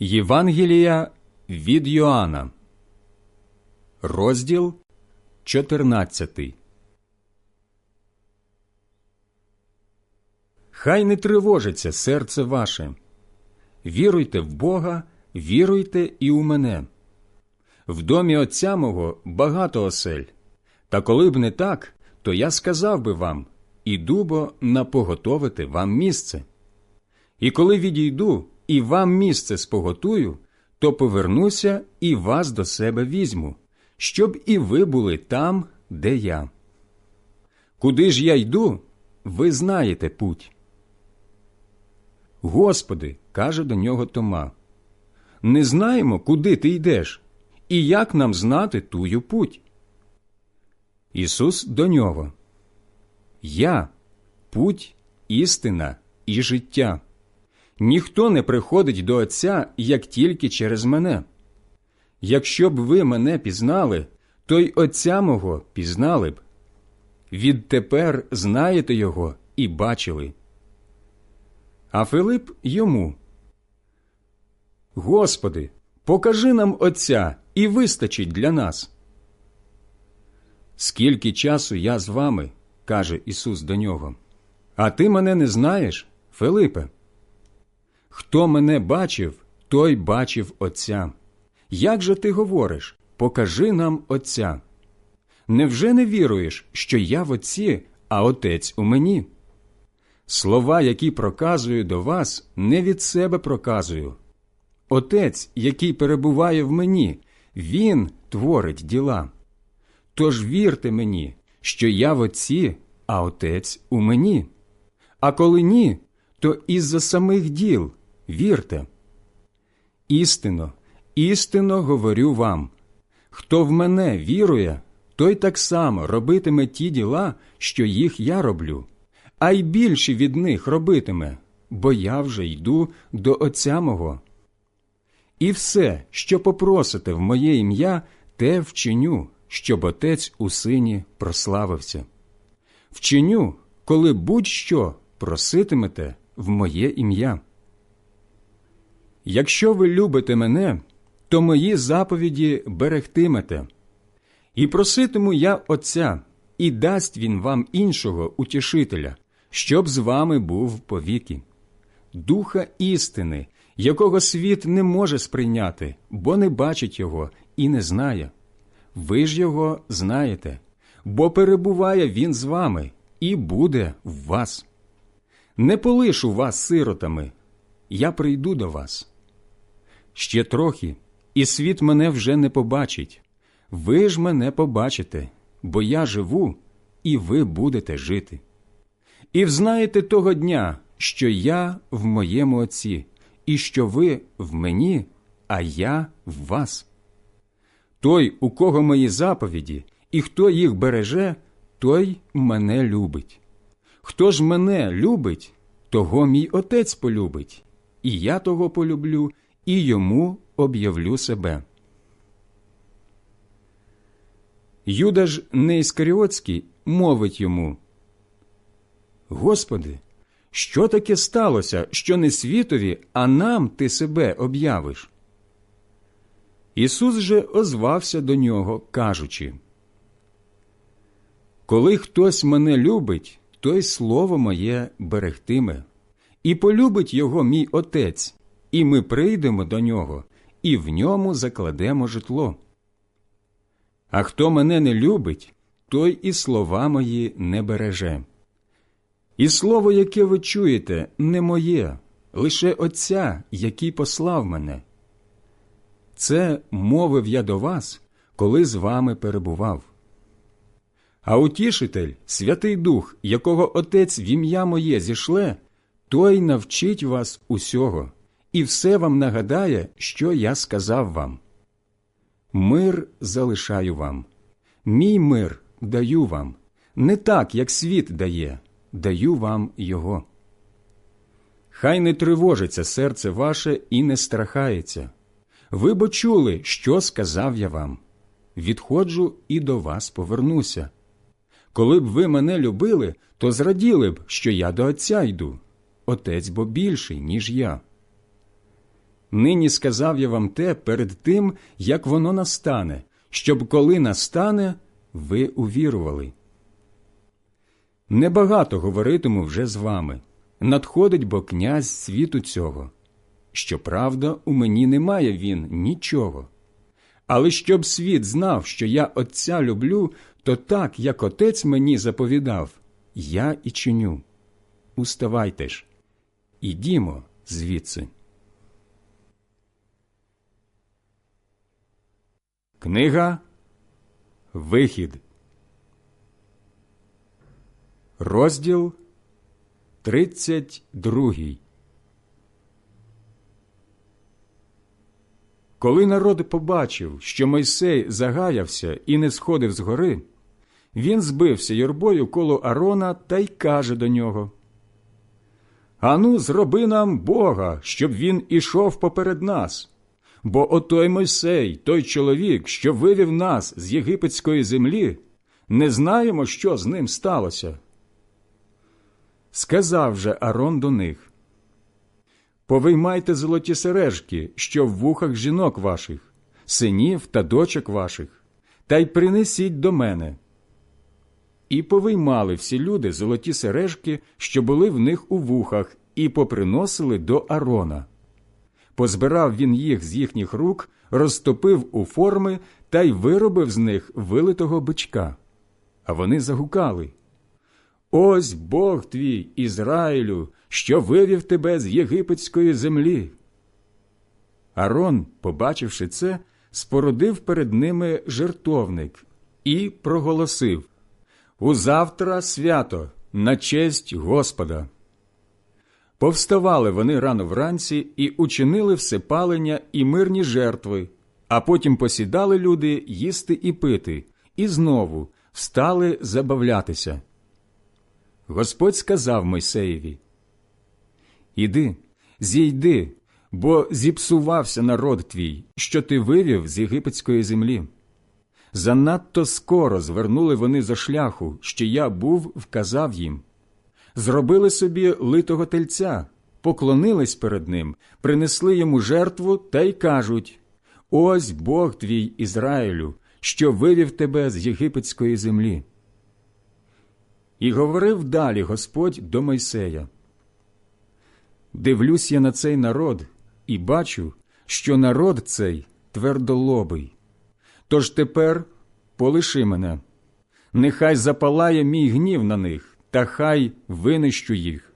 Євангелія від Йоанна, розділ 14. Хай не тривожиться серце ваше. Віруйте в Бога, віруйте і у мене. В домі отця мого багато осель. Та коли б не так, то я сказав би вам іду бо напоготовити вам місце. І коли відійду і вам місце споготую, то повернуся і вас до себе візьму, щоб і ви були там, де я. Куди ж я йду, ви знаєте путь. Господи, каже до нього Тома, не знаємо, куди ти йдеш, і як нам знати тую путь. Ісус до нього. Я путь, істина і життя. Ніхто не приходить до Отця, як тільки через мене. Якщо б ви мене пізнали, то й Отця мого пізнали б. Відтепер знаєте його і бачили. А Филип йому. Господи, покажи нам Отця і вистачить для нас. Скільки часу я з вами, каже Ісус до нього, а ти мене не знаєш, Филипе? Хто мене бачив, той бачив Отця. Як же ти говориш? Покажи нам Отця. Невже не віруєш, що я в Отці, а Отець у мені? Слова, які проказую до вас, не від себе проказую. Отець, який перебуває в мені, Він творить діла. Тож вірте мені, що я в Отці, а Отець у мені. А коли ні, то із-за самих діл вірте. Істинно, істинно говорю вам хто в мене вірує, той так само робитиме ті діла, що їх я роблю, а й більше від них робитиме, бо я вже йду до Отця мого. І все, що попросите в моє ім'я, те вчиню, щоб Отець у сині прославився. Вчиню, коли будь-що проситимете в моє ім'я. Якщо ви любите мене, то мої заповіді берегтимете. І проситиму я Отця, і дасть він вам іншого утішителя, щоб з вами був повіки, духа істини, якого світ не може сприйняти, бо не бачить його і не знає. Ви ж його знаєте, бо перебуває він з вами і буде в вас. Не полишу вас сиротами, я прийду до вас. Ще трохи, і світ мене вже не побачить. Ви ж мене побачите, бо я живу, і ви будете жити. І взнаєте того дня, що я в моєму Отці, і що ви в мені, а я в вас. Той, у кого мої заповіді, і хто їх береже, той мене любить. Хто ж мене любить, того мій отець полюбить, і я того полюблю, і йому об'явлю себе. Юда ж Неіскаріотський мовить йому Господи, що таке сталося, що не світові, а нам ти себе об'явиш? Ісус же озвався до нього, кажучи Коли хтось мене любить, той слово моє берегтиме, і полюбить його мій Отець, і ми прийдемо до нього, і в ньому закладемо житло. А хто мене не любить, той і слова мої не береже. І слово, яке ви чуєте, не моє, лише Отця, який послав мене. Це мовив я до вас, коли з вами перебував. А утішитель, Святий Дух, якого Отець в ім'я моє зішле, той навчить вас усього і все вам нагадає, що я сказав вам. Мир залишаю вам, мій мир даю вам, не так, як світ дає, даю вам його. Хай не тривожиться серце ваше і не страхається. Ви бо чули, що сказав я вам. Відходжу і до вас повернуся. Коли б ви мене любили, то зраділи б, що я до Отця йду, Отець бо більший, ніж я. Нині сказав я вам те перед тим, як воно настане, щоб коли настане, ви увірували. Небагато говоритиму вже з вами. Надходить бо князь світу цього. Щоправда, у мені немає він нічого. Але щоб світ знав, що я Отця люблю, то так, як Отець мені заповідав, я і чиню. Уставайте ж, ідімо звідси. Книга Вихід. Розділ 32 Коли народ побачив, що Мойсей загаявся і не сходив з гори, він збився юрбою коло Арона та й каже до нього Ану, зроби нам Бога, щоб він ішов поперед нас. Бо отой Мойсей, той чоловік, що вивів нас з єгипетської землі, не знаємо, що з ним сталося. Сказав же Арон до них Повиймайте золоті сережки, що в вухах жінок ваших, синів та дочок ваших, та й принесіть до мене. І повиймали всі люди золоті сережки, що були в них у вухах, і поприносили до Арона. Позбирав він їх з їхніх рук, розтопив у форми та й виробив з них вилитого бичка. А вони загукали Ось Бог твій, Ізраїлю, що вивів тебе з єгипетської землі. Арон, побачивши це, спорудив перед ними жертовник і проголосив Узавтра свято на честь Господа. Повставали вони рано вранці і учинили всепалення і мирні жертви, а потім посідали люди їсти і пити, і знову встали забавлятися. Господь сказав Мойсеєві Іди, зійди, бо зіпсувався народ твій, що ти вивів з єгипетської землі. Занадто скоро звернули вони за шляху, що я був вказав їм. Зробили собі литого тельця, поклонились перед ним, принесли йому жертву та й кажуть Ось Бог твій Ізраїлю, що вивів тебе з єгипетської землі. І говорив далі Господь до Мойсея. Дивлюсь я на цей народ і бачу, що народ цей твердолобий. Тож тепер полиши мене, нехай запалає мій гнів на них, та хай винищу їх.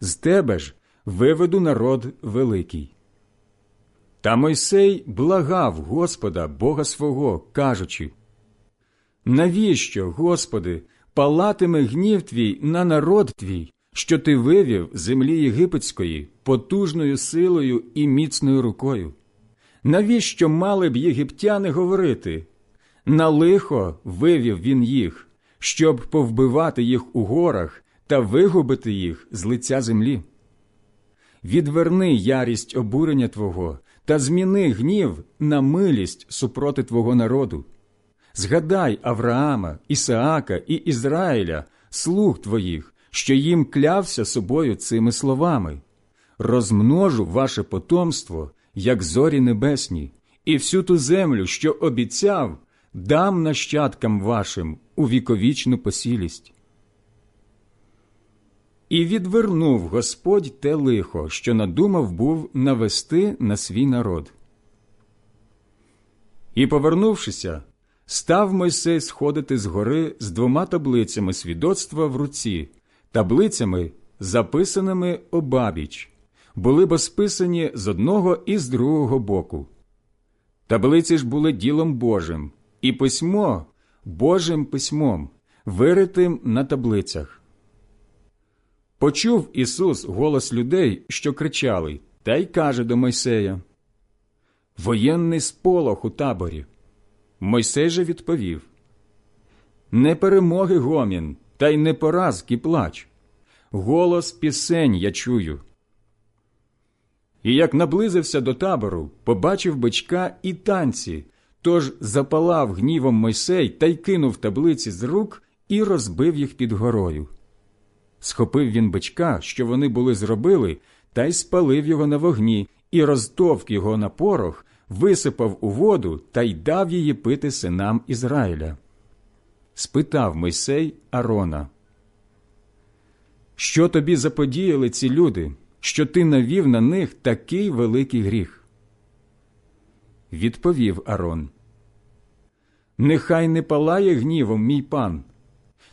З тебе ж виведу народ великий. Та Мойсей благав Господа, Бога свого, кажучи Навіщо, Господи, палатиме гнів твій на народ твій, що ти вивів землі єгипетської потужною силою і міцною рукою? Навіщо мали б єгиптяни говорити? На лихо вивів він їх, щоб повбивати їх у горах та вигубити їх з лиця землі. Відверни ярість обурення Твого та зміни гнів на милість супроти Твого народу. Згадай Авраама, Ісаака і Ізраїля, слуг твоїх, що їм клявся собою цими словами розмножу ваше потомство, як зорі небесні, і всю ту землю, що обіцяв, дам нащадкам вашим у віковічну посілість. І відвернув Господь те лихо, що надумав був навести на свій народ. І, повернувшися, став Мойсей сходити з гори з двома таблицями свідоцтва в руці, таблицями, записаними обабіч, були бо списані з одного і з другого боку. Таблиці ж були ділом Божим, і письмо Божим письмом, виритим на таблицях. Почув Ісус голос людей, що кричали, та й каже до Мойсея Воєнний сполох у таборі. Мойсей же відповів Не перемоги гомін, та й не поразки плач. Голос пісень я чую. І як наблизився до табору, побачив бичка і танці, тож запалав гнівом Мойсей та й кинув таблиці з рук і розбив їх під горою. Схопив він бичка, що вони були зробили, та й спалив його на вогні, і розтовк його на порох, висипав у воду та й дав її пити синам Ізраїля. Спитав Мойсей Арона, що тобі заподіяли ці люди, що ти навів на них такий великий гріх? Відповів Арон. Нехай не палає гнівом, мій пан.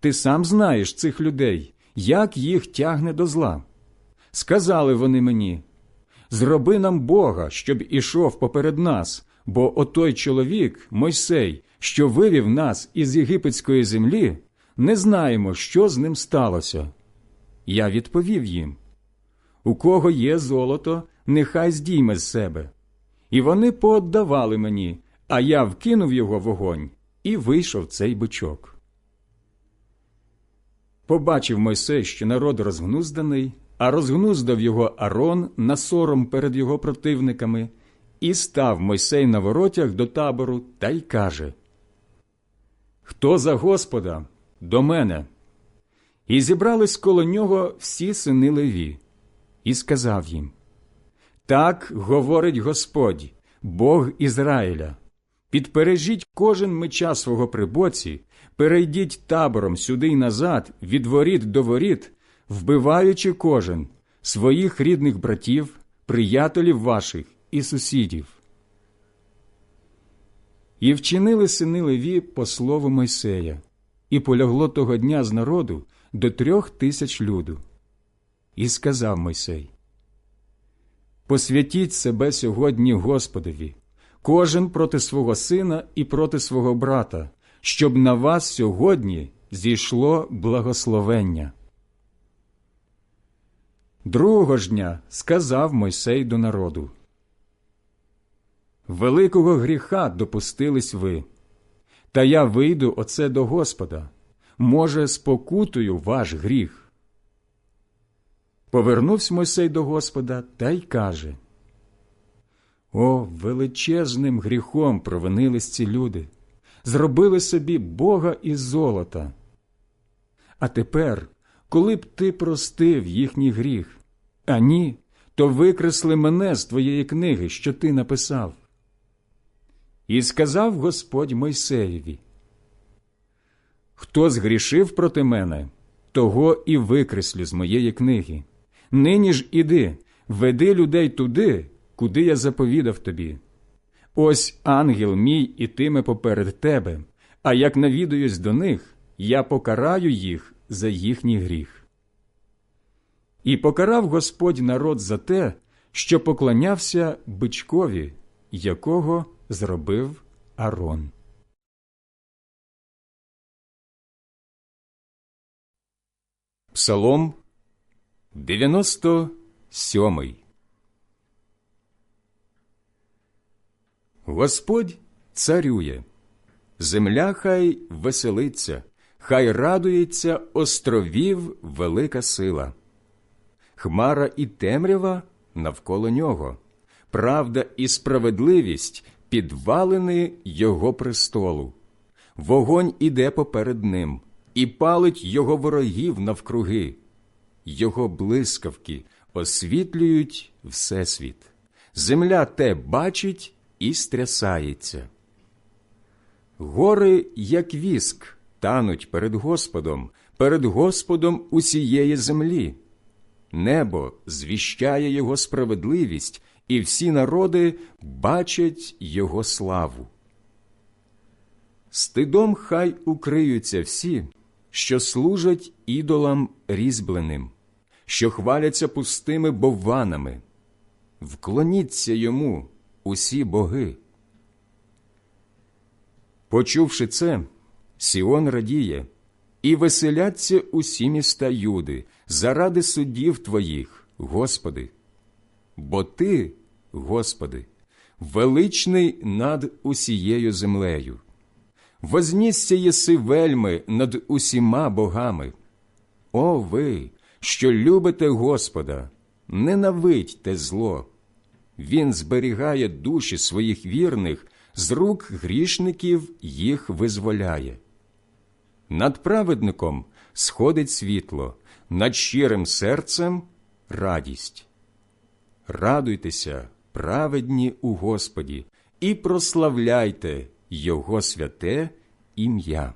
Ти сам знаєш цих людей, як їх тягне до зла. Сказали вони мені зроби нам Бога, щоб ішов поперед нас, бо отой чоловік, Мойсей, що вивів нас із єгипетської землі, не знаємо, що з ним сталося. Я відповів їм у кого є золото, нехай здійме з себе. І вони пооддавали мені, а я вкинув його в вогонь і вийшов цей бичок. Побачив Мойсей, що народ розгнузданий, а розгнуздав його Арон на сором перед його противниками, і став Мойсей на воротях до табору та й каже Хто за Господа до мене? І зібрались коло нього всі сини Леві, і сказав їм Так говорить Господь, Бог Ізраїля. Підпережіть кожен меча свого при боці, перейдіть табором сюди й назад, від воріт до воріт, вбиваючи кожен своїх рідних братів, приятелів ваших і сусідів. І вчинили сини Леві по слову Мойсея, і полягло того дня з народу до трьох тисяч люду. І сказав Мойсей Посвятіть себе сьогодні Господові, кожен проти свого сина і проти свого брата, щоб на вас сьогодні зійшло благословення. Другого ж дня сказав Мойсей до народу Великого гріха допустились ви, та я вийду оце до Господа, може, спокутую ваш гріх. Повернувся Мойсей до Господа та й каже О, величезним гріхом провинились ці люди, зробили собі Бога із золота. А тепер, коли б ти простив їхній гріх, а ні, то викресли мене з твоєї книги, що ти написав. І сказав Господь Мойсеєві Хто згрішив проти мене, того і викреслю з моєї книги. Нині ж іди, веди людей туди, куди я заповідав тобі. Ось ангел мій ітиме поперед тебе, а як навідуюсь до них, я покараю їх за їхній гріх. І покарав Господь народ за те, що поклонявся бичкові, якого зробив Арон. Псалом 97 Господь царює, земля хай веселиться, хай радується островів велика сила. Хмара і темрява навколо нього, правда і справедливість підвалини його престолу. Вогонь іде поперед ним і палить його ворогів навкруги. Його блискавки освітлюють Всесвіт. Земля те бачить і стрясається. Гори, як віск, тануть перед Господом, перед Господом усієї землі. Небо звіщає Його справедливість, і всі народи бачать Його славу. Стидом хай укриються всі, що служать ідолам різьбленим, що хваляться пустими бовванами. Вклоніться йому усі боги. Почувши це, Сіон радіє, і веселяться усі міста Юди заради судів Твоїх, Господи. Бо Ти, Господи, величний над усією землею. Вознісся єси вельми над усіма богами. О ви, що любите Господа, ненавидьте зло. Він зберігає душі своїх вірних, з рук грішників їх визволяє. Над праведником сходить світло, над щирим серцем радість. Радуйтеся, праведні у Господі, і прославляйте Його святе ім'я.